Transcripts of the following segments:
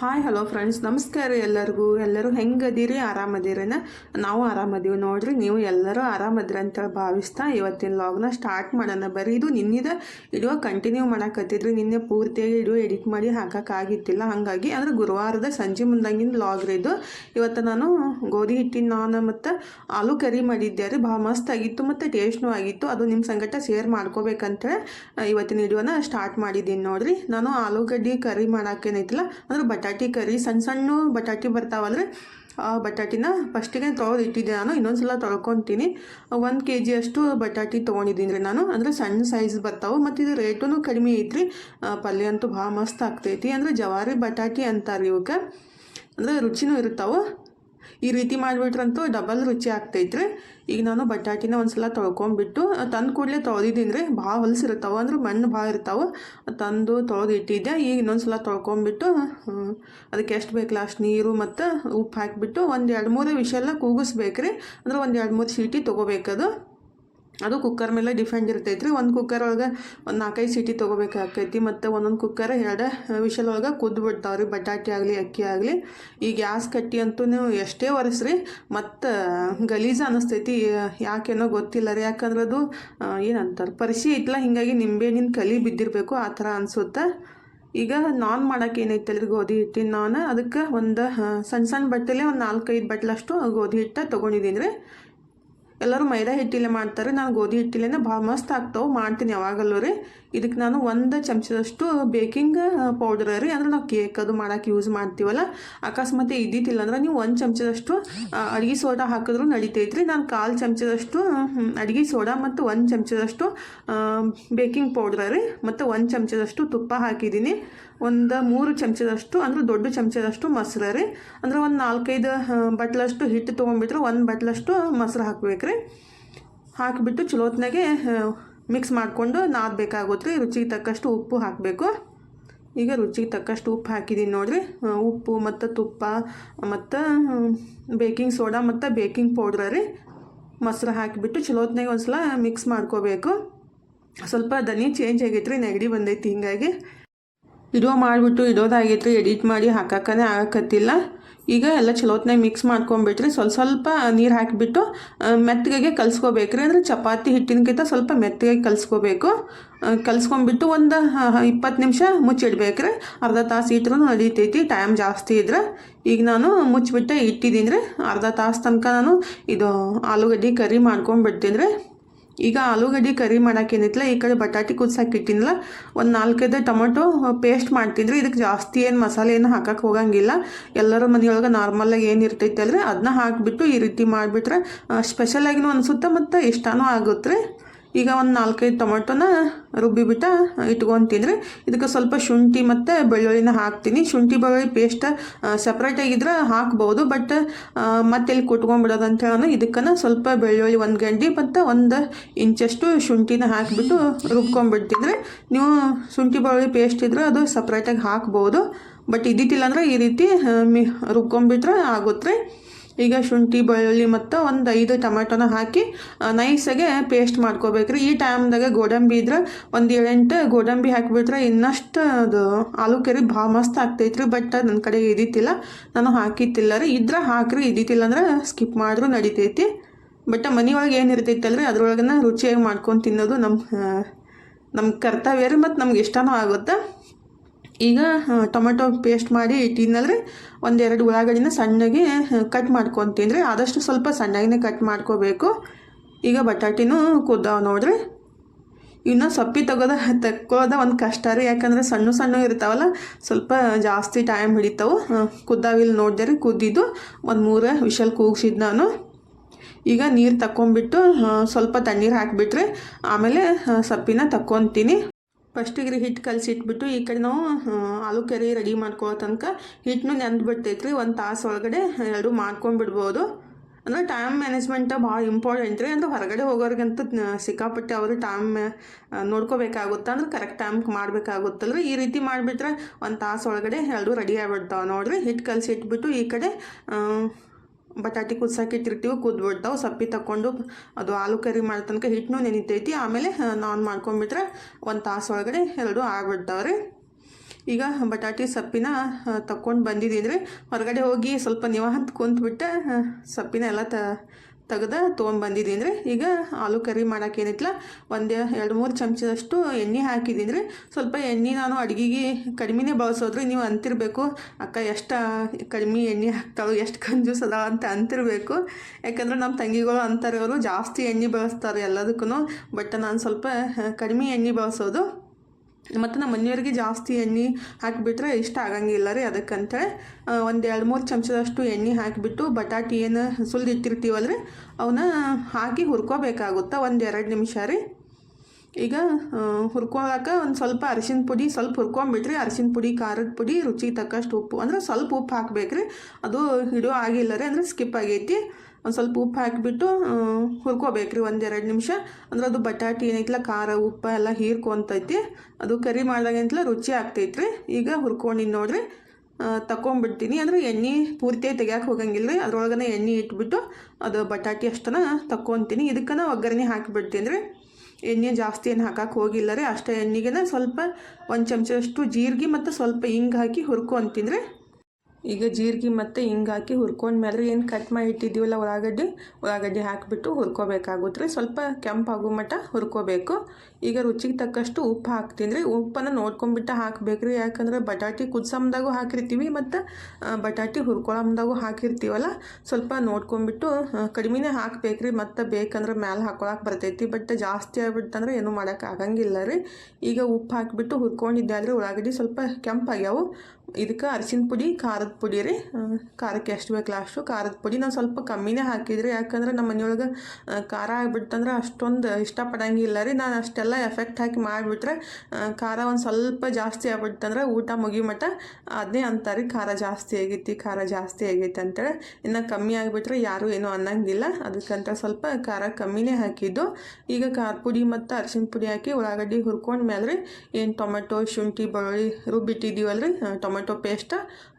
Hi hello friends ನಮಸ್ಕಾರ ಎಲ್ಲರಿಗೂ. ಎಲ್ಲರೂ ಹೆಂಗದೀರಿ? ಆರಾಮದಿರೇನ? ನಾವು ಆರಾಮದೀವಿ. ನೋಡ್ರಿ, ನೀವು ಎಲ್ಲರೂ ಆರಾಮದ್ರಿ ಅಂತೇಳಿ ಭಾವಿಸ್ತಾ ಇವತ್ತಿನ ಲಾಗ್ನ ಸ್ಟಾರ್ಟ್ ಮಾಡೋಣ. ಬರೀ ಇದು ನಿನ್ನಿದ ಇಡುವ ಕಂಟಿನ್ಯೂ ಮಾಡಕತ್ತಿದ್ರಿ. ನಿನ್ನೆ ಪೂರ್ತಿಯಾಗಿ ಇಡುವ ಎಡಿಟ್ ಮಾಡಿ ಹಾಕೋಕ್ಕಾಗಿತ್ತಿಲ್ಲ. ಹಾಗಾಗಿ ಅಂದ್ರೆ ಗುರುವಾರದ ಸಂಜೆ ಮುಂದಂಗಿನ ಲಾಗ್ ರೀ ಇದು. ಇವತ್ತು ನಾನು ಗೋಧಿ ಹಿಟ್ಟಿನ ನಾನು ಮತ್ತು ಆಲೂ ಕರಿ ಮಾಡಿದ್ದೆ ರೀ. ಭಾಳ ಮಸ್ತ್ ಆಗಿತ್ತು ಮತ್ತು ಟೇಸ್ಟ್ನೂ ಆಗಿತ್ತು. ಅದು ನಿಮ್ಮ ಸಂಗಟ ಶೇರ್ ಮಾಡ್ಕೋಬೇಕಂತೇಳಿ ಇವತ್ತಿನ ಇಡುವನ ಸ್ಟಾರ್ಟ್ ಮಾಡಿದ್ದೀನಿ ನೋಡಿರಿ. ನಾನು ಆಲೂಗಡ್ಡೆ ಕರಿ ಮಾಡೋಕ್ಕೇನೈತಿಲ್ಲ ಅಂದ್ರೆ ಬಟಾಟಿ ಕರಿ ಸಣ್ಣ ಸಣ್ಣ ಬಟಾಟಿ ಬರ್ತಾವಲ್ರಿ. ಆ ಬಟಾಟಿನ ಫಸ್ಟಿಗೆ ತೊಳೆದು ಇಟ್ಟಿದ್ದೆ ನಾನು, ಇನ್ನೊಂದ್ಸಲ ತೊಳ್ಕೊತೀನಿ. ಒಂದು ಕೆ ಜಿಯಷ್ಟು ಬಟಾಟಿ ತೊಗೊಂಡಿದ್ದೀನಿ ರೀ ನಾನು. ಅಂದರೆ ಸಣ್ಣ ಸೈಜ್ ಬರ್ತಾವೆ, ಮತ್ತು ಇದು ರೇಟೂ ಕಡಿಮೆ ಐತ್ರಿ. ಪಲ್ಯ ಅಂತೂ ಭಾಳ ಮಸ್ತ್ ಆಗ್ತೈತಿ. ಅಂದರೆ ಜವಾರಿ ಬಟಾಟಿ ಅಂತಾರೆ ಇವಕ್ಕೆ ಅಂದರೆ ರುಚಿನೂ ಇರ್ತಾವೆ. ಈ ರೀತಿ ಮಾಡಿಬಿಟ್ರಂತೂ ಡಬಲ್ ರುಚಿ ಆಗ್ತೈತ್ರಿ. ಈಗ ನಾನು ಬಟಾಟಿನ ಒಂದ್ಸಲ ತೊಳ್ಕೊಂಬಿಟ್ಟು ತಂದು ಕೂಡಲೇ ತೊಳೆದಿದ್ದೀನಿ ರೀ. ಭಾಳ ಹೊಲಸಿರ್ತಾವೆ ಅಂದ್ರೆ ಮಣ್ಣು ಭಾಳ ಇರ್ತಾವೆ. ತಂದು ತೊಳೆದು ಇಟ್ಟಿದ್ದೆ. ಈಗ ಇನ್ನೊಂದ್ಸಲ ತೊಳ್ಕೊಂಬಿಟ್ಟು ಹ್ಮ್, ಅದಕ್ಕೆ ಎಷ್ಟು ಬೇಕು ಲಾಸ್ಟ್ ನೀರು ಮತ್ತು ಉಪ್ಪು ಹಾಕಿಬಿಟ್ಟು ಒಂದು ಎರಡು ಮೂರು ವಿಷೆಲ್ಲ ಕೂಗಿಸ್ಬೇಕ್ರಿ. ಅಂದ್ರೆ ಒಂದು ಎರಡು ಮೂರು ಸೀಟಿ ತೊಗೋಬೇಕದು. ಅದು ಕುಕ್ಕರ್ ಮೇಲೆ ಡಿಫೆಂಡ್ ಇರ್ತೈತೆ ರೀ ಒಂದು ಕುಕ್ಕರ್ ಒಳಗೆ ಒಂದು ನಾಲ್ಕೈದು ಸೀಟಿ ತೊಗೋಬೇಕಾಕೈತಿ ಮತ್ತು ಒಂದೊಂದು ಕುಕ್ಕರ್ ಎರಡು ವಿಷಲ್ ಒಳಗೆ ಕುದ್ದು ರೀ ಬಟಾಟೆ ಆಗಲಿ, ಅಕ್ಕಿ ಆಗಲಿ. ಈ ಗ್ಯಾಸ್ ಕಟ್ಟಿ ಅಂತೂ ನೀವು ಎಷ್ಟೇ ಒರೆಸ್ರಿ, ಮತ್ತು ಗಲೀಜು ಅನ್ನಿಸ್ತೈತಿ ಯಾಕೇನೋ ಗೊತ್ತಿಲ್ಲ ರೀ. ಯಾಕಂದ್ರೆ ಅದು ಏನಂತಾರೆ ಪರಿಸಿ ಇತ್ತಲ್ಲ ಹೀಗಾಗಿ ನಿಂಬೆಹಣ್ಣಿನ ಕಲಿ ಬಿದ್ದಿರಬೇಕು. ಆ ಥರ ಅನಿಸುತ್ತೆ. ಈಗ ನಾನ್ ಮಾಡೋಕೆ ರೀ ಗೋಧಿ ಹಿಟ್ಟಿನ? ನಾನು ಅದಕ್ಕೆ ಒಂದು ಸಣ್ಣ ಸಣ್ಣ ಬಟ್ಟಲೆ ಒಂದು ನಾಲ್ಕೈದು ಬಟ್ಲಷ್ಟು ಗೋಧಿ ಹಿಟ್ಟು ತೊಗೊಂಡಿದ್ದೀನಿ ರೀ ಎಲ್ಲರೂ ಮೈದಾ ಹಿಟ್ಟಿಲೆ ಮಾಡ್ತಾರೆ. ನಾನು ಗೋಧಿ ಹಿಟ್ಟಿಲೇನೆ ಭಾಳ ಮಸ್ತ್ ಆಗ್ತಾವೆ. ಮಾಡ್ತೀನಿ ಯಾವಾಗಲ್ಲೂ ರೀ. ಇದಕ್ಕೆ ನಾನು ಒಂದು ಚಮಚದಷ್ಟು ಬೇಕಿಂಗ್ ಪೌಡರ್ ರೀ. ಅಂದ್ರೆ ನಾವು ಕೇಕ್ ಅದು ಮಾಡೋಕೆ ಯೂಸ್ ಮಾಡ್ತೀವಲ್ಲ, ಅಕಸ್ಮಾತ್ ಇದ್ದಿತ್ತಿಲ್ಲ ಅಂದ್ರೆ ನೀವು ಒಂದು ಚಮಚದಷ್ಟು ಅಡುಗೆ ಸೋಡಾ ಹಾಕಿದ್ರು ನಡಿತೈತೆ ರೀ ನಾನು ಕಾಲು ಚಮಚದಷ್ಟು ಅಡುಗೆ ಸೋಡಾ ಮತ್ತು ಒಂದು ಚಮಚದಷ್ಟು ಬೇಕಿಂಗ್ ಪೌಡ್ರ ರೀ. ಮತ್ತು ಒಂದು ಚಮಚದಷ್ಟು ತುಪ್ಪ ಹಾಕಿದ್ದೀನಿ. ಒಂದು ಮೂರು ಚಮಚದಷ್ಟು, ಅಂದ್ರೆ ದೊಡ್ಡ ಚಮಚದಷ್ಟು ಮೊಸರು ರೀ. ಅಂದ್ರೆ ಒಂದು ನಾಲ್ಕೈದು ಬಟ್ಲಷ್ಟು ಹಿಟ್ಟು ತೊಗೊಂಡ್ಬಿಟ್ರೆ ಒಂದು ಬಟ್ಲಷ್ಟು ಮೊಸರು ಹಾಕ್ಬೇಕು ರೀ ಹಾಕಿಬಿಟ್ಟು ಚಲೋತ್ನಾಗೆ ಮಿಕ್ಸ್ ಮಾಡಿಕೊಂಡು ನಾದಬೇಕಾಗುತ್ತೆ ರುಚಿಗೆ ತಕ್ಕಷ್ಟು ಉಪ್ಪು ಹಾಕಬೇಕು. ಈಗ ರುಚಿಗೆ ತಕ್ಕಷ್ಟು ಉಪ್ಪು ಹಾಕಿದ್ದೀನಿ ನೋಡಿರಿ. ಉಪ್ಪು ಮತ್ತು ತುಪ್ಪ ಮತ್ತು ಬೇಕಿಂಗ್ ಸೋಡಾ ಮತ್ತು ಬೇಕಿಂಗ್ ಪೌಡ್ರ ರೀ. ಮೊಸರು ಹಾಕಿಬಿಟ್ಟು ಚಲೋತ್ನಾಗೆ ಒಂದು ಸಲ ಮಿಕ್ಸ್ ಮಾಡ್ಕೋಬೇಕು. ಸ್ವಲ್ಪ ದನಿ ಚೇಂಜ್ ಆಗೈತೆ ರೀ ನೆಗಡಿ ಬಂದೈತಿ, ಹೀಗಾಗಿ. ಇಡೋ ಮಾಡಿಬಿಟ್ಟು ಇಡೋದಾಗೈತೆ ರೀ ಎಡಿಟ್ ಮಾಡಿ ಹಾಕಕ್ಕನೇ ಆಗಕತ್ತಿಲ್ಲ. ಈಗ ಎಲ್ಲ ಚಲೋತ್ನಾಗ ಮಿಕ್ಸ್ ಮಾಡ್ಕೊಂಬಿಟ್ರಿ ಸ್ವಲ್ಪ ಸ್ವಲ್ಪ ನೀರು ಹಾಕಿಬಿಟ್ಟು ಮೆತ್ತಗೆ ಕಲಿಸ್ಕೋಬೇಕ್ರಿ. ಅಂದರೆ ಚಪಾತಿ ಹಿಟ್ಟಿನಕ್ಕಿಂತ ಸ್ವಲ್ಪ ಮೆತ್ತಗೆ ಕಲಿಸ್ಕೋಬೇಕು. ಕಲಿಸ್ಕೊಂಬಿಟ್ಟು ಒಂದು ಇಪ್ಪತ್ತು ನಿಮಿಷ ಮುಚ್ಚಿಡ್ಬೇಕ್ರಿ. ಅರ್ಧ ತಾಸು ಇಟ್ರೂ ನಡೀತೈತಿ ಟೈಮ್ ಜಾಸ್ತಿ ಇದ್ರೆ. ಈಗ ನಾನು ಮುಚ್ಚಿಬಿಟ್ಟೆ ಇಟ್ಟಿದ್ದೀನಿ ರೀ ಅರ್ಧ ತಾಸು ತನಕ ನಾನು ಇದು ಆಲೂಗಡ್ಡೆ ಕರಿ ಮಾಡ್ಕೊಂಬಿಡ್ತೀನಿ ರೀ ಈಗ ಆಲೂಗಡ್ಡೆ ಕರಿ ಮಾಡೋಕ್ಕೇನಿತ್ತಲ್ಲ ಈ ಕಡೆ ಬಟಾಟೆ ಇಟ್ಟಿನಲ್ಲ ಒಂದು ನಾಲ್ಕೈದು ಟೊಮೊಟೊ ಪೇಸ್ಟ್ ಮಾಡ್ತಿದ್ರು. ಇದಕ್ಕೆ ಜಾಸ್ತಿ ಏನು ಮಸಾಲೆ ಏನು ಹಾಕಕ್ಕೆ ಹೋಗಂಗಿಲ್ಲ. ಎಲ್ಲರ ಮನೆಯೊಳಗೆ ನಾರ್ಮಲ್ಲಾಗಿ ಏನು ಇರ್ತೈತೆ ಅಲ್ರಿ ಅದನ್ನ ಹಾಕಿಬಿಟ್ಟು ಈ ರೀತಿ ಮಾಡಿಬಿಟ್ರೆ ಸ್ಪೆಷಲಾಗಿನೂ ಅನಿಸುತ್ತೆ ಮತ್ತು ಇಷ್ಟನೂ ಆಗುತ್ತೆ ರೀ ಈಗ ಒಂದು ನಾಲ್ಕೈದು ಟೊಮೊಟೊನ ರುಬ್ಬಿಬಿಟ್ಟು ಇಟ್ಕೊತೀನಿ ರೀ ಇದಕ್ಕೆ ಸ್ವಲ್ಪ ಶುಂಠಿ ಮತ್ತು ಬೆಳ್ಳುಳ್ಳಿನ ಹಾಕ್ತೀನಿ. ಶುಂಠಿ, ಬೆಳ್ಳುಳ್ಳಿ ಪೇಸ್ಟ್ ಸಪ್ರೇಟಾಗಿದ್ರೆ ಹಾಕ್ಬೋದು ಬಟ್ ಮತ್ತೆ ಇಲ್ಲಿ ಕುಟ್ಕೊಂಡ್ಬಿಡೋದು ಅಂತ ಹೇಳೋಣ ಇದಕ್ಕನ ಸ್ವಲ್ಪ ಬೆಳ್ಳುಳ್ಳಿ ಒಂದು ಗಂಟೆ ಮತ್ತು ಒಂದು ಇಂಚಷ್ಟು ಶುಂಠಿನ ಹಾಕಿಬಿಟ್ಟು ರುಬ್ಕೊಂಡ್ಬಿಡ್ತಿದ್ರೆ ನೀವು ಶುಂಠಿ, ಬೆಳ್ಳುಳ್ಳಿ ಪೇಸ್ಟ್ ಇದ್ರೆ ಅದು ಸಪ್ರೇಟಾಗಿ ಹಾಕ್ಬೋದು. ಬಟ್ ಇದ್ದಿತ್ತಿಲ್ಲ ಅಂದರೆ ಈ ರೀತಿ ಮಿ, ರುಬ್ಕೊಂಡ್ಬಿಟ್ರೆ ಆಗುತ್ತೆ ಈಗ ಶುಂಠಿ, ಬೆಳ್ಳುಳ್ಳಿ ಮತ್ತು ಒಂದು ಐದು ಟೊಮೆಟೊನ ಹಾಕಿ ನೈಸಾಗೆ ಪೇಸ್ಟ್ ಮಾಡ್ಕೋಬೇಕ್ರಿ. ಈ ಟೈಮ್ದಾಗ ಗೋಡಂಬಿ ಇದ್ರೆ ಒಂದು ಏಳೆಂಟು ಗೋಡಂಬಿ ಹಾಕಿಬಿಟ್ರೆ ಇನ್ನಷ್ಟು ಅದು ಆಲೂ ಕರಿ ಭಾಳ ಮಸ್ತ್ ಆಗ್ತೈತ್ರಿ. ಬಟ್ ನನ್ನ ಕಡೆ ಇದ್ದಿತ್ತಿಲ್ಲ ನಾನು ಹಾಕಿತ್ತಿಲ್ಲ ರೀ. ಇದ್ರೆ ಹಾಕ್ರಿ. ಇದ್ದಿತ್ತಿಲ್ಲ ಅಂದ್ರೆ ಸ್ಕಿಪ್ ಮಾಡಿದ್ರು ನಡಿತೈತಿ. ಬಟ್ ಮನೆಯೊಳಗೆ ಏನು ಇರ್ತೈತಲ್ರಿ? ಅದ್ರೊಳಗನ ರುಚಿಯಾಗಿ ಮಾಡ್ಕೊಂಡು ತಿನ್ನೋದು ನಮ್ಮ ನಮ್ಮ ಕರ್ತವ್ಯ ರೀ. ಮತ್ತು ನಮ್ಗೆ ಇಷ್ಟನೂ ಆಗುತ್ತೆ? ಈಗ ಟೊಮೆಟೊ ಪೇಸ್ಟ್ ಮಾಡಿ ಇಟ್ಟಿದ್ನಲ್ರಿ ಒಂದೆರಡು ಉಳ್ಳಾಗಡ್ಡಿನ ಸಣ್ಣಗೆ ಕಟ್ ಮಾಡ್ಕೊತೀನಿ ರೀ ಆದಷ್ಟು ಸ್ವಲ್ಪ ಸಣ್ಣಗೆ ಕಟ್ ಮಾಡ್ಕೋಬೇಕು. ಈಗ ಬಟಾಟಿನೂ ಕುದ್ದಾವ ನೋಡ್ರಿ ಇನ್ನು ಸಪ್ಪಿ ತೆಗೋದ ತಕ್ಕೋದ ಒಂದು ಕಷ್ಟ ರೀ ಯಾಕಂದ್ರೆ ಸಣ್ಣ ಸಣ್ಣ ಇರ್ತಾವಲ್ಲ, ಸ್ವಲ್ಪ ಜಾಸ್ತಿ ಟೈಮ್ ಹಿಡಿತಾವೆ. ಕುದ್ದಾವಿಲ್ಲಿ ನೋಡಿದೆ ರೀ ಕುದ್ದಿದ್ದು ಒಂದು ಮೂರು ವಿಷಲ್ ಕೂಗ್ಸಿದ್ದು ನಾನು. ಈಗ ನೀರು ತಕ್ಕೊಂಬಿಟ್ಟು ಸ್ವಲ್ಪ ತಣ್ಣೀರು ಹಾಕಿಬಿಟ್ರೆ ಆಮೇಲೆ ಸಪ್ಪಿನ ತಕ್ಕೊತೀನಿ. ಫಸ್ಟಿಗೆ ರೀ ಹಿಟ್ಟು ಕಲಸಿಟ್ಬಿಟ್ಟು ಈ ಕಡೆ ನಾವು ಆಲೂ ಕರಿ ರೆಡಿ ಮಾಡ್ಕೋ ತನಕ ಹಿಟ್ಟನ್ನು ನೆಂದು ಬಿಡ್ತೈತೆ ರೀ ಒಂದು ತಾಸು ಒಳಗಡೆ ಎರಡು ಮಾಡ್ಕೊಂಡ್ಬಿಡ್ಬೋದು ಅಂದರೆ ಟೈಮ್ ಮ್ಯಾನೇಜ್ಮೆಂಟ್ ಭಾಳ ಇಂಪಾರ್ಟೆಂಟ್ ರೀ. ಅಂದರೆ ಹೊರಗಡೆ ಹೋಗೋರಿಗಂತ ಸಿಕ್ಕಾಪಟ್ಟೆ ಅವರು ಟೈಮ್ ನೋಡ್ಕೋಬೇಕಾಗುತ್ತೆ. ಅಂದ್ರೆ ಕರೆಕ್ಟ್ ಟೈಮ್ಗೆ ಮಾಡಬೇಕಾಗುತ್ತಲ್ರಿ. ಈ ರೀತಿ ಮಾಡಿಬಿಟ್ರೆ ಒಂದು ತಾಸು ಒಳಗಡೆ ಎರಡು ರೆಡಿ ಆಗಿಬಿಡ್ತಾವೆ ನೋಡಿರಿ. ಹಿಟ್ಟು ಕಲಸಿಟ್ಬಿಟ್ಟು ಈ ಕಡೆ ಬಟಾಟಿ ಕುದ್ಸೋಕೆ ಇಟ್ಟಿರ್ತೀವಿ ಕುದ್ಬಿಡ್ತಾವೆ, ಸಪ್ಪಿ ತಗೊಂಡು ಅದು ಆಲೂ ಕರಿ ಮಾಡಿದ ತನಕ ಹಿಟ್ಟು ನೆನಿತೈತಿ. ಆಮೇಲೆ ನಾನ್ ಮಾಡ್ಕೊಂಬಿಟ್ರೆ ಒಂದು ತಾಸು ಒಳಗಡೆ ಎರಡು ಆಗ್ಬಿಡ್ತಾವೆ ರೀ ಈಗ ಬಟಾಟಿ, ಸೊಪ್ಪಿನ ತಕ್ಕೊಂಡು ಬಂದಿದ್ದೀನಿ ರೀ ಹೊರಗಡೆ ಹೋಗಿ ಸ್ವಲ್ಪ ನಿವಾಂತ ಕುಂತ್ಬಿಟ್ಟು ಸಪ್ಪಿನ ಸೊಪ್ಪಿನ ಎಲ್ಲ ತ ತೆಗ್ದು ತೊಗೊಂಬಂದಿದ್ದೀನಿ ರೀ ಈಗ ಆಲೂ ಕರಿ ಮಾಡೋಕೆ ಏನಿತ್ತಲ್ಲ ಒಂದು ಎರಡು ಮೂರು ಚಮಚದಷ್ಟು ಎಣ್ಣೆ ಹಾಕಿದ್ದೀನಿ ರೀ ಸ್ವಲ್ಪ ಎಣ್ಣೆ ನಾನು ಅಡುಗೆಗೆ ಕಡಿಮೆನೇ ಬಳಸೋದ್ರಿ, ನೀವು ಅಂತಿರಬೇಕು. ಅಕ್ಕ, ಎಷ್ಟು ಕಡಿಮೆ ಎಣ್ಣೆ ಹಾಕ್ತಾಳು, ಎಷ್ಟು ಕಂಜೂಸ್ ಅದಾವ ಅಂತ ಅಂತಿರಬೇಕು. ಯಾಕಂದ್ರೆ ನಮ್ಮ ತಂಗಿಗಳು ಅಂತಾರೆ, ಅವರು ಜಾಸ್ತಿ ಎಣ್ಣೆ ಬಳಸ್ತಾರೆ ಎಲ್ಲದಕ್ಕೂ ಬಟ್ ನಾನು ಸ್ವಲ್ಪ ಕಡಿಮೆ ಎಣ್ಣೆ ಬಳಸೋದು ಮತ್ತು ನಮ್ಮ ಮನೆಯವ್ರಿಗೆ ಜಾಸ್ತಿ ಎಣ್ಣೆ ಹಾಕಿಬಿಟ್ರೆ ಇಷ್ಟ ಆಗಂಗಿಲ್ಲ ರೀ ಅದಕ್ಕಂತೇಳಿ ಒಂದು ಎರಡು ಮೂರು ಚಮಚದಷ್ಟು ಎಣ್ಣೆ ಹಾಕಿಬಿಟ್ಟು ಬಟಾಟಿ ಏನು ಸುಲ್ದು ಇಟ್ಟಿರ್ತೀವಲ್ಲ ರೀ ಅವನ್ನ ಹಾಕಿ ಹುರ್ಕೋಬೇಕಾಗುತ್ತೆ ಒಂದು ಎರಡು ನಿಮಿಷ ರೀ. ಈಗ ಹುರ್ಕೊಳಕ ಒಂದು ಸ್ವಲ್ಪ ಅರಿಶಿನ ಪುಡಿ ಸ್ವಲ್ಪ ಹುರ್ಕೊಂಬಿಟ್ರಿ ಅರಿಶಿನ ಪುಡಿ, ಖಾರದ ಪುಡಿ, ರುಚಿಗೆ ತಕ್ಕಷ್ಟು ಉಪ್ಪು, ಅಂದ್ರೆ ಸ್ವಲ್ಪ ಉಪ್ಪು ಹಾಕಬೇಕ್ರಿ. ಅದು ಹಿಡಿಯೋ ಆಗಿಲ್ಲ ರೀ, ಅಂದರೆ ಸ್ಕಿಪ್ ಆಗೈತಿ. ಒಂದು ಸ್ವಲ್ಪ ಉಪ್ಪು ಹಾಕಿಬಿಟ್ಟು ಹುರ್ಕೋಬೇಕ್ರಿ ಒಂದೆರಡು ನಿಮಿಷ. ಅಂದ್ರೆ ಅದು ಬಟಾಟಿ ಏನೈತಲ್ಲ ಖಾರ, ಉಪ್ಪು ಎಲ್ಲ ಹೀರ್ಕೊಂತೈತಿ. ಅದು ಕರಿ ಮಾಡಿದಾಗಂತಲ ರುಚಿ ಆಗ್ತೈತ್ರಿ. ಈಗ ಹುರ್ಕೊಂಡಿನಿ ನೋಡಿರಿ. ತಗೊಂಬಿಡ್ತೀನಿ ಅಂದರೆ ಎಣ್ಣೆ ಪೂರ್ತಿಯಾಗಿ ತೆಗಿಯೋಕೆ ಹೋಗಂಗಿಲ್ಲ ರೀ ಅದ್ರೊಳಗನೆ ಎಣ್ಣೆ ಇಟ್ಬಿಟ್ಟು ಅದು ಬಟಾಟಿ ಅಷ್ಟನ ತಕ್ಕೊತೀನಿ. ಇದಕ್ಕನ ಒಗ್ಗರಣೆ ಹಾಕಿಬಿಡ್ತೀನಿ ರೀ. ಎಣ್ಣೆ ಜಾಸ್ತಿ ಏನು ಹಾಕಕ್ಕೆ ಹೋಗಿಲ್ಲ ರೀ. ಅಷ್ಟೇ ಎಣ್ಣೆಗೆ ಸ್ವಲ್ಪ ಒಂದು ಚಮಚದಷ್ಟು ಜೀರಿಗೆ ಮತ್ತು ಸ್ವಲ್ಪ ಹಿಂಗೆ ಹಾಕಿ ಹುರ್ಕೊಂತೀನಿ ರೀ. ಈಗ ಜೀರಿಗೆ ಮತ್ತು ಹಿಂಗೆ ಹಾಕಿ ಹುರ್ಕೊಂಡ್ಮೇಲೆ ಏನು ಕಟ್ ಮಾಡಿ ಇಟ್ಟಿದ್ದೀವಲ್ಲ ಉಳ್ಳಾಗಡ್ಡೆ ಉಳ್ಳಾಗಡ್ಡೆ ಹಾಕಿಬಿಟ್ಟು ಹುರ್ಕೋಬೇಕಾಗುತ್ತೆ. ರೀ ಸ್ವಲ್ಪ ಕೆಂಪಾಗೋ ಮಟ್ಟ ಹುರ್ಕೋಬೇಕು. ಈಗ ರುಚಿಗೆ ತಕ್ಕಷ್ಟು ಉಪ್ಪು ಹಾಕ್ತೀನಿ ರೀ. ಉಪ್ಪನ್ನು ನೋಡ್ಕೊಂಬಿಟ್ಟು ಹಾಕಬೇಕು ರೀ ಯಾಕಂದ್ರೆ ಬಟಾಟಿ ಕುದ್ಸಮ್ದಾಗೂ ಹಾಕಿರ್ತೀವಿ ಮತ್ತು ಬಟಾಟಿ ಹುರ್ಕೊಳಮ್ದಾಗೂ ಹಾಕಿರ್ತೀವಲ್ಲ ಸ್ವಲ್ಪ ನೋಡ್ಕೊಂಬಿಟ್ಟು ಆ, ಕಡಿಮೆನೇ ಹಾಕ್ಬೇಕು ರೀ ಮತ್ತು ಬೇಕಂದ್ರೆ ಮ್ಯಾಲೆ ಹಾಕೊಳಕ್ಕೆ ಬರ್ತೈತಿ. ಬಟ್ ಜಾಸ್ತಿ ಆಗ್ಬಿಟ್ಟಂದ್ರೆ ಏನೂ ಮಾಡೋಕ್ಕಾಗಂಗಿಲ್ಲ ರೀ. ಈಗ ಉಪ್ಪು ಹಾಕಿಬಿಟ್ಟು ಹುರ್ಕೊಂಡಿದ್ದೆ ಆದರೆ ಉಳ್ಳಾಗಡ್ಡಿ ಸ್ವಲ್ಪ ಕೆಂಪಾಗ್ಯಾವು. ಇದಕ್ಕೆ ಅರಿಶಿನ ಪುಡಿ, ಖಾರದ ಪುಡಿ ರೀ. ಖಾರಕ್ಕೆ ಎಷ್ಟು ಬೇಕು ಲಾಸ್ಟು ಖಾರದ ಪುಡಿ ನಾನು ಸ್ವಲ್ಪ ಕಮ್ಮಿನೇ ಹಾಕಿದ್ರಿ. ಯಾಕಂದ್ರೆ ನಮ್ಮ ಮನೆಯೊಳಗೆ ಖಾರ ಆಗಿಬಿಡ್ತಂದ್ರೆ ಅಷ್ಟೊಂದು ಇಷ್ಟಪಡಂಗಿಲ್ಲ ರೀ. ನಾನು ಅಷ್ಟೆಲ್ಲ ಎಫೆಕ್ಟ್ ಹಾಕಿ ಮಾಡಿಬಿಟ್ರೆ ಖಾರ ಒಂದು ಸ್ವಲ್ಪ ಜಾಸ್ತಿ ಆಗ್ಬಿಡ್ತಂದ್ರೆ ಊಟ ಮುಗಿ ಮಟ್ಟ ಅದನ್ನೇ ಅಂತಾರೆ ಖಾರ ಜಾಸ್ತಿ ಆಗೈತಿ, ಖಾರ ಜಾಸ್ತಿ ಆಗೈತಿ ಅಂತೇಳಿ. ಇನ್ನು ಕಮ್ಮಿ ಆಗಿಬಿಟ್ರೆ ಯಾರೂ ಏನೂ ಅನ್ನಂಗಿಲ್ಲ. ಅದಕ್ಕಂತ ಸ್ವಲ್ಪ ಖಾರ ಕಮ್ಮಿನೇ ಹಾಕಿದ್ದು. ಈಗ ಖಾರ ಪುಡಿ ಮತ್ತು ಅರಿಶಿನ ಪುಡಿ ಹಾಕಿ ಉಳ್ಳಾಗಡ್ಡಿ ಹುರ್ಕೊಂಡ್ಮೇಲೆ ರೀ ಏನು ಟೊಮೆಟೊ, ಶುಂಠಿ, ಬೆಳ್ಳುಳ್ಳಿ ರುಬ್ಬಿಟ್ಟಿದ್ದೀವಲ್ಲ ರೀ ಟೊಮೆಟೊ ಪೇಸ್ಟ್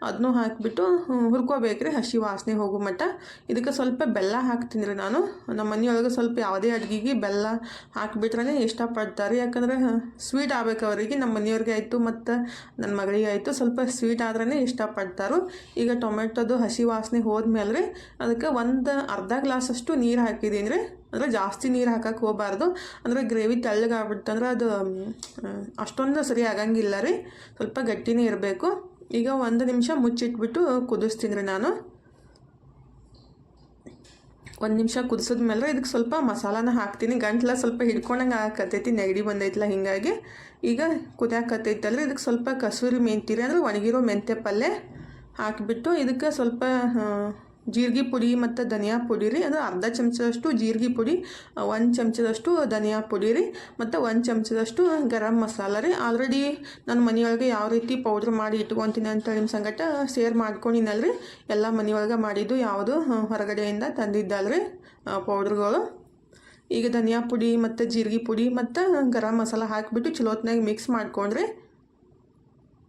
ಅದನ್ನೂ ಹಾಕಿಬಿಟ್ಟು ಹುರ್ಕೋಬೇಕ್ರಿ. ಹಸಿ ವಾಸನೆ ಹೋಗೋ ಮಟ್ಟ. ಇದಕ್ಕೆ ಸ್ವಲ್ಪ ಬೆಲ್ಲ ಹಾಕ್ತೀನಿ ರೀ ನಾನು. ನಮ್ಮ ಮನೆಯೊಳಗೆ ಸ್ವಲ್ಪ ಯಾವುದೇ ಅಡುಗೆಗೆ ಬೆಲ್ಲ ಹಾಕಿಬಿಟ್ರೆ ಇಷ್ಟಪಡ್ತಾರೆ. ಯಾಕಂದ್ರೆ ಸ್ವೀಟ್ ಆಗ್ಬೇಕು ಅವರಿಗೆ. ನಮ್ಮ ಮನೆಯವ್ರಿಗೆ ಆಯಿತು ಮತ್ತು ನನ್ನ ಮಗಳಿಗೆ ಆಯಿತು ಸ್ವಲ್ಪ ಸ್ವೀಟ್ ಆದ್ರೇ ಇಷ್ಟಪಡ್ತಾರೆ. ಈಗ ಟೊಮೆಟೊದು ಹಸಿ ವಾಸನೆ ಹೋದ್ಮೇಲೆ ರೀ ಅದಕ್ಕೆ ಒಂದು ಅರ್ಧ ಗ್ಲಾಸಷ್ಟು ನೀರು ಹಾಕಿದ್ದೀನಿ ರೀ. ಅಂದರೆ ಜಾಸ್ತಿ ನೀರು ಹಾಕಕ್ಕೆ ಹೋಗಬಾರ್ದು. ಅಂದರೆ ಗ್ರೇವಿ ತೆಳ್ಳಗೆ ಆಗ್ಬಿಡ್ತಂದ್ರೆ ಅದು ಅಷ್ಟೊಂದು ಸರಿ ಆಗಂಗಿಲ್ಲ ರೀ. ಸ್ವಲ್ಪ ಗಟ್ಟಿನೇ ಇರಬೇಕು. ಈಗ ಒಂದು ನಿಮಿಷ ಮುಚ್ಚಿಟ್ಬಿಟ್ಟು ಕುದಿಸ್ತೀನಿ ರೀ ನಾನು. ಒಂದು ನಿಮಿಷ ಕುದಿಸಿದ ಮೇಲೆ ಇದಕ್ಕೆ ಸ್ವಲ್ಪ ಮಸಾಲಾನ ಹಾಕ್ತೀನಿ. ಗಂಟ್ಲ ಸ್ವಲ್ಪ ಹಿಡ್ಕೊಂಡಂಗೆ ಹಾಕತ್ತೈತಿ ನೆಗಡಿ ಬಂದೈತಲ್ಲ ಹೀಗಾಗಿ. ಈಗ ಕುದಿಯಾಕತ್ತೈತಲ್ಲ ಇದಕ್ಕೆ ಸ್ವಲ್ಪ ಕಸೂರಿ ಮೆಂತಿರಿ ಅಂದರೆ ಒಣಗಿರೋ ಮೆಂತ್ಯ ಪಲ್ಯ ಹಾಕಿಬಿಟ್ಟು ಇದಕ್ಕೆ ಸ್ವಲ್ಪ ಜೀರಿಗೆ ಪುಡಿ ಮತ್ತು ಧನಿಯಾ ಪುಡಿ ರೀ. ಅಂದರೆ ಅರ್ಧ ಚಮಚದಷ್ಟು ಜೀರಿಗೆ ಪುಡಿ ಒಂದು ಚಮಚದಷ್ಟು ಧನಿಯಾ ಪುಡಿ ರೀ, ಮತ್ತು ಒಂದು ಚಮಚದಷ್ಟು ಗರಂ ಮಸಾಲ ರೀ. ಆಲ್ರೆಡಿ ನಾನು ಮನೆಯೊಳಗೆ ಯಾವ ರೀತಿ ಪೌಡ್ರ್ ಮಾಡಿ ಇಟ್ಕೊತೀನಿ ಅಂತ ನಿಮ್ಮ ಸಂಗಟ ಶೇರ್ ಮಾಡ್ಕೊಂಡಿನಲ್ರಿ ಎಲ್ಲ ಮನೆಯೊಳಗೆ ಮಾಡಿದ್ದು ಯಾವುದು ಹೊರಗಡೆಯಿಂದ ತಂದಿದ್ದಲ್ರಿ ಪೌಡ್ರ್ಗಳು ಈಗ ಧನಿಯಾ ಪುಡಿ ಮತ್ತು ಜೀರಿಗೆ ಪುಡಿ ಮತ್ತು ಗರಂ ಮಸಾಲ ಹಾಕಿಬಿಟ್ಟು ಚಲೋತ್ನಾಗ ಮಿಕ್ಸ್ ಮಾಡ್ಕೊಂಡ್ರಿ.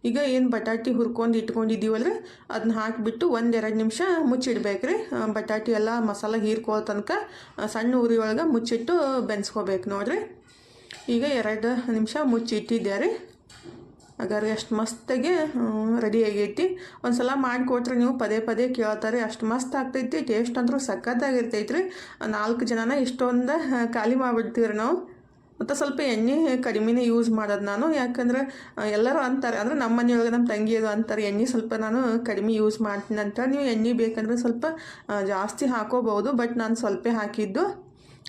ಈಗ ಏನು ಬಟಾಟಿ ಹುರ್ಕೊಂಡು ಇಟ್ಕೊಂಡಿದ್ದೀವಲ್ರಿ? ಅದನ್ನ ಹಾಕಿಬಿಟ್ಟು ಒಂದೆರಡು ನಿಮಿಷ ಮುಚ್ಚಿಡ್ಬೇಕು ರೀ ಬಟಾಟಿ ಎಲ್ಲ ಮಸಾಲ ಹೀರ್ಕೋ ತನಕ ಸಣ್ಣ ಉರಿ ಒಳಗೆ ಮುಚ್ಚಿಟ್ಟು ಬೆನ್ಸ್ಕೋಬೇಕು ನೋಡ್ರಿ. ಈಗ ಎರಡು ನಿಮಿಷ ಮುಚ್ಚಿಟ್ಟಿದ್ದೆ ರೀ ಹಾಗಾದ್ರೆ ಅಷ್ಟು ಮಸ್ತಾಗೆ ರೆಡಿ ಆಗೈತಿ. ಒಂದು ಸಲ ಮಾಡಿಕೊಟ್ರೆ ನೀವು ಪದೇ ಪದೇ ಕೇಳ್ತಾರೆ, ಅಷ್ಟು ಮಸ್ತ್ ಆಗ್ತೈತಿ ಟೇಸ್ಟ್ ಅಂದರೂ ಸಖತ್ತಾಗಿರ್ತೈತೆ ರೀ ನಾಲ್ಕು ಜನನ ಇಷ್ಟೊಂದು ಖಾಲಿ ಮಾಡಿಬಿಡ್ತೀವಿ ನಾವು. ಮತ್ತು ಸ್ವಲ್ಪ ಎಣ್ಣೆ ಕಡಿಮೆನೇ ಯೂಸ್ ಮಾಡೋದು ನಾನು. ಯಾಕಂದ್ರೆ ಎಲ್ಲರೂ ಅಂತಾರೆ, ಅಂದರೆ ನಮ್ಮ ಮನೆಯೊಳಗೆ ನಮ್ಮ ತಂಗಿಯದು ಅಂತಾರೆ, ಎಣ್ಣೆ ಸ್ವಲ್ಪ ನಾನು ಕಡಿಮೆ ಯೂಸ್ ಮಾಡ್ತೀನಿ ಅಂತ. ನೀವು ಎಣ್ಣೆ ಬೇಕಂದ್ರೆ ಸ್ವಲ್ಪ ಜಾಸ್ತಿ ಹಾಕೋಬಹುದು ಬಟ್ ನಾನು ಸ್ವಲ್ಪ ಹಾಕಿದ್ದು.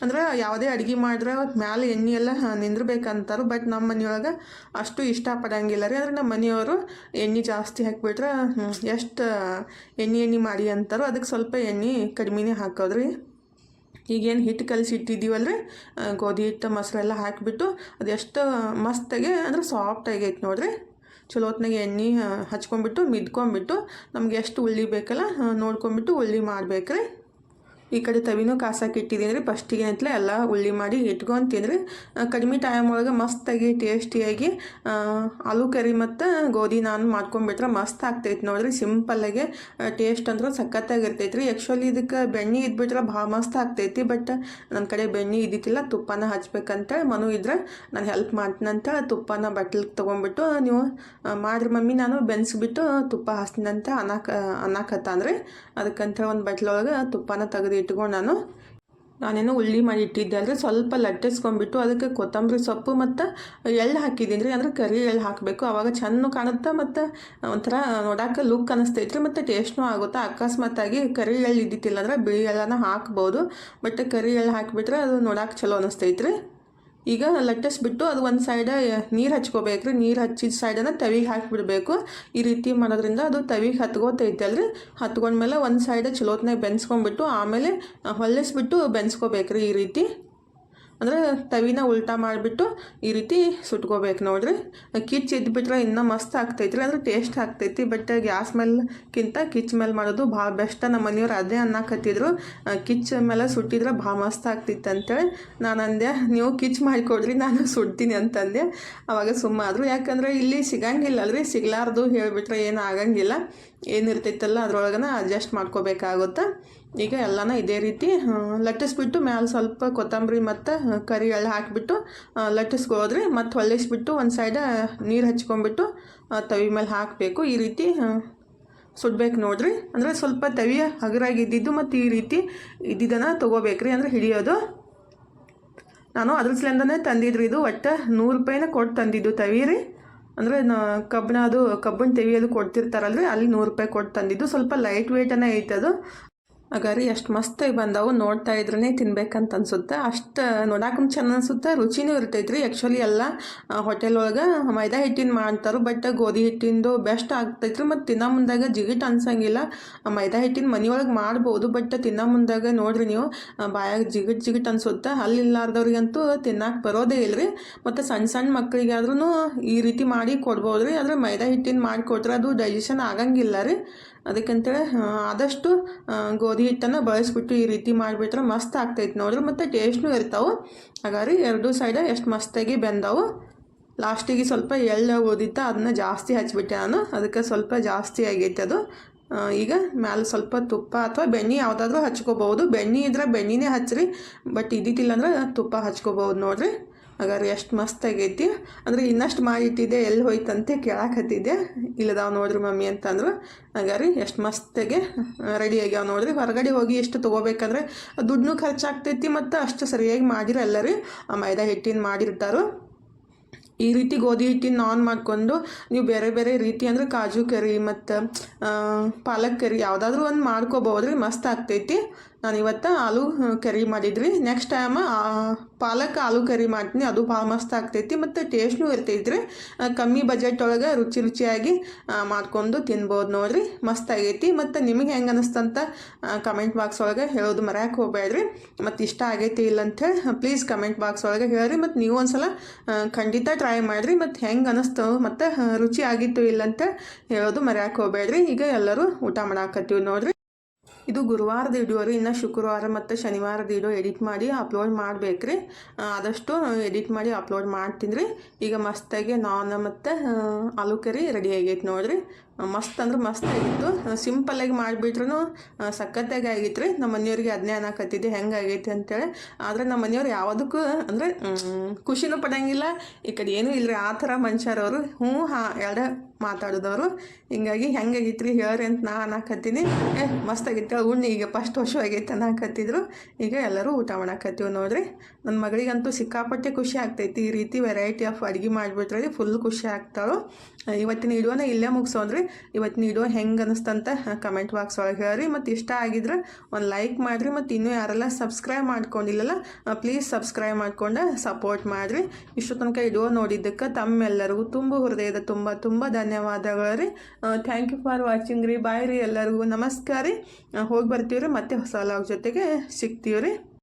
ಅಂದ್ರೆ ಯಾವುದೇ ಅಡುಗೆ ಮಾಡಿದ್ರೆ ಮ್ಯಾಲೆ ಎಣ್ಣೆ ಎಲ್ಲ ನಿಂದಿರ್ಬೇಕಂತಾರೆ ಬಟ್ ನಮ್ಮ ಮನೆಯೊಳಗೆ ಅಷ್ಟು ಇಷ್ಟಪಡಂಗಿಲ್ಲ ರೀ. ಅಂದ್ರೆ ನಮ್ಮ ಮನೆಯವರು ಎಣ್ಣೆ ಜಾಸ್ತಿ ಹಾಕಿಬಿಟ್ರೆ ಎಷ್ಟು ಎಣ್ಣೆ ಎಣ್ಣೆ ಮಾಡಿ ಅಂತಾರೋ, ಅದಕ್ಕೆ ಸ್ವಲ್ಪ ಎಣ್ಣೆ ಕಡಿಮೆನೇ ಹಾಕೋದ್ರಿ ಈಗೇನು ಹಿಟ್ಟು ಕಲಿಸಿ ಇಟ್ಟಿದ್ದೀವಲ್ರಿ? ಆ, ಗೋಧಿ ಹಿಟ್ಟು ಮೊಸರೆಲ್ಲ ಹಾಕಿಬಿಟ್ಟು ಅದು ಎಷ್ಟು ಮಸ್ತಾಗೆ ಅಂದ್ರೆ ಸಾಫ್ಟ್ ಆಗೈತೆ ನೋಡ್ರಿ. ಚಲೋ ಹೊತ್ನಾಗ ಎಣ್ಣೆ ಹಚ್ಕೊಂಬಿಟ್ಟು ಮಿದ್ಕೊಂಬಿಟ್ಟು ನಮ್ಗೆ ಎಷ್ಟು ಉಳ್ಳಿ ಬೇಕಲ್ಲ ನೋಡ್ಕೊಂಬಿಟ್ಟು ಉಳ್ಳಿ ಮಾಡ್ಬೇಕ್ರಿ. ಈ ಕಡೆ ತವಿನೂ ಕಾಸಾಕಿ ಇಟ್ಟಿದ್ದೀನಿ ರೀ. ಫಸ್ಟಿಗೆ ಅಂತಲೇ ಎಲ್ಲ ಉಳ್ಳಿ ಮಾಡಿ ಇಟ್ಕೊತೀನಿ ಕಡಿಮೆ ಟೈಮ್ ಒಳಗೆ ಮಸ್ತಾಗಿ ಟೇಸ್ಟಿಯಾಗಿ ಆಲೂ ಕರಿ ಮತ್ತು ಗೋಧಿ ನಾನು ಮಾಡ್ಕೊಂಡ್ಬಿಟ್ರೆ ಮಸ್ತ್ ಆಗ್ತೈತಿ ನೋಡಿರಿ. ಸಿಂಪಲ್ಲಾಗೆ ಟೇಸ್ಟ್ ಅಂದ್ರೆ ಸಖತ್ತಾಗಿರ್ತೈತೆ ರೀ. ಆ್ಯಕ್ಚುಲಿ ಇದಕ್ಕೆ ಬೆಣ್ಣೆ ಇದ್ಬಿಟ್ರೆ ಭಾಳ ಮಸ್ತ್ ಆಗ್ತೈತಿ ಬಟ್ ನನ್ನ ಕಡೆ ಬೆಣ್ಣೆ ಇದ್ದಿತ್ತಿಲ್ಲ ತುಪ್ಪನ ಹಚ್ಬೇಕಂತೇಳಿ ಮನು ಇದ್ರೆ ನಾನು ಹೆಲ್ಪ್ ಮಾಡ್ತೀನಂತ ತುಪ್ಪನ ಬಟ್ಲಿಗೆ ತೊಗೊಂಡ್ಬಿಟ್ಟು ನೀವು ಮಾಡ್ರಿ ಮಮ್ಮಿ. ನಾನು ಬೆನ್ಸ್ಬಿಟ್ಟು ತುಪ್ಪ ಹಾಸ್ತೀನಂತ ಅನ್ನಕ ಅನ್ನಕತ್ತ ಅಂದ್ರೆ ಅದಕ್ಕಂತ ಒಂದು ಬಟ್ಲೊಳಗೆ ತುಪ್ಪನ ತೆಗೆದು ಇಟ್ಕೊಂಡು ನಾನು ನಾನೇನು ಉಳ್ಳಿ ಮಾಡಿ ಇಟ್ಟಿದ್ದೆ. ಅಂದರೆ ಸ್ವಲ್ಪ ಲಟ್ಟಿಸ್ಕೊಂಡ್ಬಿಟ್ಟು ಅದಕ್ಕೆ ಕೊತ್ತಂಬರಿ ಸೊಪ್ಪು ಮತ್ತು ಎಳ್ಳು ಹಾಕಿದ್ದೀನಿ ರೀ ಅಂದ್ರೆ ಕರಿ ಎಳ್ಳು ಹಾಕಬೇಕು. ಆವಾಗ ಚೆಂದ ಕಾಣುತ್ತೆ ಮತ್ತು ಒಂಥರ ನೋಡೋಕೆ ಲುಕ್ ಅನಿಸ್ತೈತೆ ರೀ ಮತ್ತು ಟೇಸ್ಟ್ನೂ ಆಗುತ್ತೆ. ಅಕಸ್ಮಾತಾಗಿ ಕರಿ ಎಳ್ಳು ಇದ್ದಿತ್ತಿಲ್ಲ ಅಂದ್ರೆ ಬಿಳಿ ಎಳ್ಳನ ಹಾಕ್ಬೋದು. ಬಟ್ ಕರಿ ಎಳ್ಳು ಹಾಕಿಬಿಟ್ರೆ ಅದು ನೋಡೋಕೆ ಚಲೋ ಅನಿಸ್ತೈತೆ ರೀ ಈಗ ಲಟ್ಟಿಸ್ಬಿಟ್ಟು ಅದು ಒಂದು ಸೈಡ ನೀರು ಹಚ್ಕೋಬೇಕು ರೀ ನೀರು ಹಚ್ಚಿದ ಸೈಡನ್ನು ತವಿಗೆ ಹಾಕಿಬಿಡಬೇಕು. ಈ ರೀತಿ ಮಾಡೋದ್ರಿಂದ ಅದು ತವಿಗೆ ರೀ ಹತ್ಕೊಂಡ್ಮೇಲೆ ಒಂದು ಸೈಡ ಚಲೋತ್ನಾಗ ಬೆನ್ಸ್ಕೊಂಡ್ಬಿಟ್ಟು ಆಮೇಲೆ ಹೊಳ್ಳಿಸ್ಬಿಟ್ಟು ಬೆನ್ಸ್ಕೋಬೇಕು ರೀ ಈ ರೀತಿ. ಅಂದರೆ ತವಿನ ಉಲ್ಟಾ ಮಾಡಿಬಿಟ್ಟು ಈ ರೀತಿ ಸುಟ್ಕೋಬೇಕು ನೋಡ್ರಿ. ಕಿಚ್ ಇದ್ಬಿಟ್ರೆ ಇನ್ನೂ ಮಸ್ತ್ ಆಗ್ತೈತಿ ಅಂದ್ರೆ ಟೇಸ್ಟ್ ಆಗ್ತೈತಿ ಬಟ್ ಗ್ಯಾಸ್ ಮೇಲ್ಕಿಂತ ಕಿಚ್ ಮೇಲೆ ಮಾಡೋದು ಭಾಳ ಬೆಸ್ಟ್ ನಮ್ಮ ಮನೆಯವ್ರು ಅದೇ ಅನ್ನಕತ್ತಿದ್ರು. ಕಿಚ್ ಮೇಲೆ ಸುಟ್ಟಿದ್ರೆ ಭಾಳ ಮಸ್ತ್ ಆಗ್ತಿತ್ತು ಅಂತೇಳಿ ನಾನು ಅಂದೆ, ನೀವು ಕಿಚ್ ಮಾಡಿಕೊಡ್ರಿ, ನಾನು ಸುಡ್ತೀನಿ ಅಂತಂದೆ. ಅವಾಗ ಸುಮ್ಮ ಆದರು. ಯಾಕಂದ್ರೆ ಇಲ್ಲಿ ಸಿಗಂಗಿಲ್ಲ ಅಲ್ರಿ ಸಿಗ್ಲಾರ್ದು ಹೇಳಿಬಿಟ್ರೆ ಏನು ಆಗಂಗಿಲ್ಲ. ಏನಿರ್ತೈತಲ್ಲ ಅದ್ರೊಳಗನ ಅಡ್ಜಸ್ಟ್ ಮಾಡ್ಕೋಬೇಕಾಗುತ್ತೆ. ಈಗ ಎಲ್ಲನ ಇದೇ ರೀತಿ ಲಟ್ಟಿಸ್ಬಿಟ್ಟು ಮ್ಯಾಲೆ ಸ್ವಲ್ಪ ಕೊತ್ತಂಬರಿ ಮತ್ತು ಕರಿ ಎಳ್ಳು ಹಾಕಿಬಿಟ್ಟು ಲಟ್ಟಿಸ್ಕೋದ್ರಿ ಮತ್ತು ಹೊಳ್ಳಿಸ್ಬಿಟ್ಟು ಒಂದು ಸೈಡ ನೀರು ಹಚ್ಕೊಂಬಿಟ್ಟು ತವಿ ಮೇಲೆ ಹಾಕಬೇಕು. ಈ ರೀತಿ ಸುಡ್ಬೇಕು ನೋಡ್ರಿ. ಅಂದರೆ ಸ್ವಲ್ಪ ತವಿ ಹಗುರಾಗಿದ್ದಿದ್ದು ಮತ್ತು ಈ ರೀತಿ ಇದ್ದಿದ್ದನ್ನು ತೊಗೋಬೇಕ್ರಿ ಅಂದರೆ ಹಿಡಿಯೋದು. ನಾನು ಅದ್ರ ಸಲಿಂದನೇ ತಂದಿದ್ರಿ, ಇದು ಒಟ್ಟು ನೂರು ರೂಪಾಯಿನ ಕೊಟ್ಟು ತಂದಿದ್ದು ತವಿ ರೀ. ಅಂದರೆ, ನಾ ಕಬ್ಬಣ ಅದು, ಕಬ್ಬನ ತೆವಿಯೋದು ಕೊಡ್ತಿರ್ತಾರಲ್ರಿ, ಅಲ್ಲಿ ನೂರು ರೂಪಾಯಿ ಕೊಟ್ಟು ತಂದಿದ್ದು. ಸ್ವಲ್ಪ ಲೈಟ್ ವೆಯ್ಟನೇ ಐತೆ ಅದು ಅಗಾರಿ ಎಷ್ಟು ಮಸ್ತಾಗಿ ಬಂದವು, ನೋಡ್ತಾ ಇದ್ರೇ ತಿನ್ಬೇಕಂತ ಅನ್ಸುತ್ತೆ. ಅಷ್ಟು ನೋಡಾಕ ಚೆಂದ ಅನ್ಸುತ್ತೆ, ರುಚಿನೂ ಇರ್ತೈತ್ರಿ. ಆ್ಯಕ್ಚುಲಿ ಎಲ್ಲ ಹೋಟೆಲ್ ಒಳಗೆ ಮೈದಾ ಹಿಟ್ಟಿನ ಮಾಡ್ತಾರೆ ಬಟ್ ಗೋಧಿ ಹಿಟ್ಟಿಂದು ಬೆಸ್ಟ್ ಆಗ್ತೈತ್ರಿ. ಮತ್ತು ತಿನ್ನೋ ಮುಂದಾಗ ಜಿಗಿಟ್ ಅನ್ಸಂಗಿಲ್ಲ. ಮೈದಾ ಹಿಟ್ಟಿನ ಮನೆಯೊಳಗೆ ಮಾಡ್ಬೋದು ಬಟ್ ತಿನ್ನೋ ಮುಂದಾಗ ನೋಡ್ರಿ ನೀವು ಬಾಯಾಗ ಜಿಗಿಟ್ ಜಿಗಿಟ್ ಅನ್ಸುತ್ತೆ. ಹಲ್ಲಿಲ್ಲಾರ್ದವ್ರಿಗಂತೂ ತಿನ್ನಕ್ಕೆ ಬರೋದೇ ಇಲ್ಲರಿ ಮತ್ತು ಸಣ್ಣ ಸಣ್ಣ ಮಕ್ಕಳಿಗಾದ್ರೂ ಈ ರೀತಿ ಮಾಡಿ ಕೊಡ್ಬೋದು ರೀ ಆದರೆ ಮೈದಾ ಹಿಟ್ಟಿನ ಮಾಡಿಕೊಟ್ರೆ ಅದು ಡೈಜೆಷನ್ ಆಗಂಗಿಲ್ಲ ರೀ. ಅದಕ್ಕಂತೇಳಿ ಆದಷ್ಟು ಗೋಧಿ ಹಿಟ್ಟನ್ನು ಬಳಸ್ಬಿಟ್ಟು ಈ ರೀತಿ ಮಾಡಿಬಿಟ್ರೆ ಮಸ್ತ್ ಆಗ್ತೈತೆ ನೋಡ್ರಿ. ಮತ್ತು ಟೇಸ್ಟ್ನೂ ಇರ್ತಾವೆ. ಹಾಗಾದ್ರೆ ಎರಡೂ ಸೈಡ ಎಷ್ಟು ಮಸ್ತಾಗಿ ಬೆಂದವು. ಲಾಸ್ಟಿಗೆ ಸ್ವಲ್ಪ ಎಳ್ಳು ಓದಿತ್ತ ಅದನ್ನ ಜಾಸ್ತಿ ಹಚ್ಬಿಟ್ಟೆ ನಾನು. ಅದಕ್ಕೆ ಸ್ವಲ್ಪ ಜಾಸ್ತಿ ಆಗೈತೆ ಅದು. ಈಗ ಮ್ಯಾಲೆ ಸ್ವಲ್ಪ ತುಪ್ಪ ಅಥವಾ ಬೆಣ್ಣೆ ಯಾವುದಾದ್ರೂ ಹಚ್ಕೋಬೋದು ಬೆಣ್ಣೆ ಇದ್ರೆ ಬೆಣ್ಣೆನೇ ಹಚ್ಚಿರಿ ಬಟ್ ಇದ್ದಿತ್ತಿಲ್ಲ ಅಂದ್ರೆ ತುಪ್ಪ ಹಚ್ಕೋಬೋದು ನೋಡ್ರಿ. ಹಾಗಾದ್ರೆ ಎಷ್ಟು ಮಸ್ತ್ ಆಗೈತಿ. ಅಂದರೆ ಇನ್ನಷ್ಟು ಮಾಡಿಟ್ಟಿದ್ದೆ ಎಲ್ಲಿ ಹೋಯ್ತಂತೆ ಕೇಳಾಕತ್ತಿದ್ದೆ. ಇಲ್ಲದಾವ್ ನೋಡ್ರಿ ಮಮ್ಮಿ ಅಂತಂದ್ರು ಹಾಗಾರಿ ಎಷ್ಟು ಮಸ್ತಾಗೆ ರೆಡಿ ಆಗ್ಯಾವ ನೋಡ್ರಿ. ಹೊರಗಡೆ ಹೋಗಿ ಎಷ್ಟು ತೊಗೋಬೇಕಂದ್ರೆ ದುಡ್ಡು ಖರ್ಚಾಗ್ತೈತಿ ಮತ್ತು ಅಷ್ಟು ಸರಿಯಾಗಿ ಮಾಡಿರಲ್ಲ ರೀ ಆ ಮೈದಾ ಹಿಟ್ಟಿನ ಮಾಡಿರ್ತಾರೋ. ಈ ರೀತಿ ಗೋಧಿ ಹಿಟ್ಟಿನ ಆನ್ ಮಾಡಿಕೊಂಡು ನೀವು ಬೇರೆ ಬೇರೆ ರೀತಿ ಅಂದರೆ ಕಾಜು ಕರಿ ಮತ್ತು ಪಾಲಕ್ ಕರಿ ಯಾವುದಾದ್ರೂ ಒಂದು ಮಾಡ್ಕೋಬೋದು ರೀ ಮಸ್ತ್ ಆಗ್ತೈತಿ. ನಾನು ಇವತ್ತು ಆಲೂ ಕರಿ ಮಾಡಿದ್ರಿ. ನೆಕ್ಸ್ಟ್ ಟೈಮ್ ಪಾಲಕ್ ಆಲೂ ಕರಿ ಮಾಡ್ತೀನಿ. ಅದು ಭಾಳ ಮಸ್ತ್ ಆಗ್ತೈತಿ ಮತ್ತು ಟೇಸ್ಟ್ನೂ ಇರ್ತೈತ್ರಿ. ಕಮ್ಮಿ ಬಜೆಟ್ ಒಳಗೆ ರುಚಿ ರುಚಿಯಾಗಿ ಮಾಡ್ಕೊಂಡು ತಿನ್ಬೋದು ನೋಡಿರಿ. ಮಸ್ತ್ ಆಗೈತಿ. ಮತ್ತು ನಿಮಗೆ ಹೆಂಗೆ ಅನ್ನಿಸ್ತಂತ ಕಮೆಂಟ್ ಬಾಕ್ಸ್ ಒಳಗೆ ಹೇಳೋದು ಮರ್ಯಾಕೆ ಹೋಗ್ಬೇಡ್ರಿ ಮತ್ತು ಇಷ್ಟ ಆಗೈತಿ ಇಲ್ಲ ಅಂಥೇಳಿ ಪ್ಲೀಸ್ ಕಮೆಂಟ್ ಬಾಕ್ಸ್ ಒಳಗೆ ಹೇಳ್ರಿ. ಮತ್ತು ನೀವು ಒಂದು ಸಲ ಖಂಡಿತ ಟ್ರೈ ಮಾಡಿರಿ. ಮತ್ತು ಹೆಂಗೆ ಅನ್ನಿಸ್ತು ಮತ್ತು ರುಚಿ ಆಗಿತ್ತು ಇಲ್ಲ ಅಂತ ಹೇಳೋದು ಮರೆಯಕ್ಕೆ ಹೋಗ್ಬೇಡ್ರಿ ಈಗ ಎಲ್ಲರೂ ಊಟ ಮಾಡಾಕತ್ತೀವಿ ನೋಡ್ರಿ. ಇದು ಗುರುವಾರದ ವಿಡಿಯೋ ರೀ. ಇನ್ನು ಶುಕ್ರವಾರ ಮತ್ತು ಶನಿವಾರದ ವಿಡಿಯೋ ಎಡಿಟ್ ಮಾಡಿ ಅಪ್ಲೋಡ್ ಮಾಡಬೇಕ್ರಿ. ಆದಷ್ಟು ಎಡಿಟ್ ಮಾಡಿ ಅಪ್ಲೋಡ್ ಮಾಡ್ತೀನಿ ರೀ. ಈಗ ಮಸ್ತಾಗಿ ನಾನ್ ಮತ್ತು ಆಲೂ ಕರಿ ರೆಡಿ ಆಗೈತೆ ನೋಡ್ರಿ. ಮಸ್ತ್ ಅಂದ್ರೆ ಮಸ್ತ್ ಆಗಿತ್ತು. ಸಿಂಪಲ್ಲಾಗಿ ಮಾಡಿಬಿಟ್ರು ಸಖತ್ತಾಗಿ ಆಗಿತ್ತು ರೀ. ನಮ್ಮ ಮನೆಯವ್ರಿಗೆ ಅದನ್ನೇ ಅನ್ನಕತ್ತಿದ್ದೆ. ಹೆಂಗೆ ಆಗೈತೆ ಅಂತೇಳಿ. ಆದರೆ ನಮ್ಮ ಮನೆಯವ್ರು ಯಾವುದಕ್ಕೂ, ಅಂದರೆ ಖುಷಿನೂ ಪಡೋಂಗಿಲ್ಲ. ಈ ಕಡೆ ಏನೂ ಇಲ್ಲರಿ ಆ ಥರ ಮನುಷ್ಯರವರು. ಹ್ಞೂ ಹಾಂ, ಎರಡ ಮಾತಾಡಿದವರು. ಹಿಂಗಾಗಿ ಹೆಂಗಾಗಿತ್ತು ರೀ ಹೇಳ್ರಿ ಅಂತ ನಾ ಅನ್ನಕತ್ತೀನಿ. ಏ, ಮಸ್ತಾಗಿತ್ತು. ಉಣ್ಣು ಈಗ ಫಸ್ಟ್ ವರ್ಷ ಆಗೈತೆ ಅನ್ನಕತ್ತಿದ್ರು. ಈಗ ಎಲ್ಲರೂ ಊಟ ಮಾಡಕತ್ತೀವಿ ನೋಡ್ರಿ. ನನ್ನ ಮಗಳಿಗಂತೂ ಸಿಕ್ಕಾಪಟ್ಟೆ ಖುಷಿ ಆಗ್ತೈತಿ. ಈ ರೀತಿ ವೆರೈಟಿ ಆಫ್ ಅಡುಗೆ ಮಾಡಿಬಿಟ್ರೆ ಫುಲ್ ಖುಷಿ ಆಗ್ತಾಳು. ಇವತ್ತಿನ ವಿಡಿಯೋನ ಇಲ್ಲೇ ಮುಗಿಸೋನ್ರಿ ಇವತ್ತಿನ ವಿಡಿಯೋ ಹೆಂಗೆ ಅನಿಸ್ತಂತ ಕಮೆಂಟ್ ಬಾಕ್ಸ್ ಒಳಗೆ ಹೇಳ್ರಿ ಮತ್ತು ಇಷ್ಟ ಆಗಿದ್ರೆ ಒಂದು ಲೈಕ್ ಮಾಡಿರಿ. ಮತ್ತು ಇನ್ನೂ ಯಾರೆಲ್ಲ ಸಬ್ಸ್ಕ್ರೈಬ್ ಮಾಡ್ಕೊಂಡಿಲ್ಲಲ್ಲ ಪ್ಲೀಸ್ ಸಬ್ಸ್ಕ್ರೈಬ್ ಮಾಡ್ಕೊಂಡು ಸಪೋರ್ಟ್ ಮಾಡಿರಿ. ಇಷ್ಟು ತನಕ ವಿಡಿಯೋ ನೋಡಿದ್ದಕ್ಕೆ ತಮ್ಮೆಲ್ಲರಿಗೂ ತುಂಬ ಹೃದಯದ ತುಂಬ ತುಂಬ ಧನ್ಯವಾದಗಳು ರೀ. ಥ್ಯಾಂಕ್ ಯು ಫಾರ್ ವಾಚಿಂಗ್ ರೀ. ಬಾಯ್ ರೀ ಎಲ್ಲರಿಗೂ. ನಮಸ್ಕಾರ ರೀ. ಹೋಗಿ ಬರ್ತೀವಿ ರೀ ಮತ್ತೆ ಹೊಸ ಲಾಗ್ ಜೊತೆಗೆ ಸಿಗ್ತೀವಿ ರೀ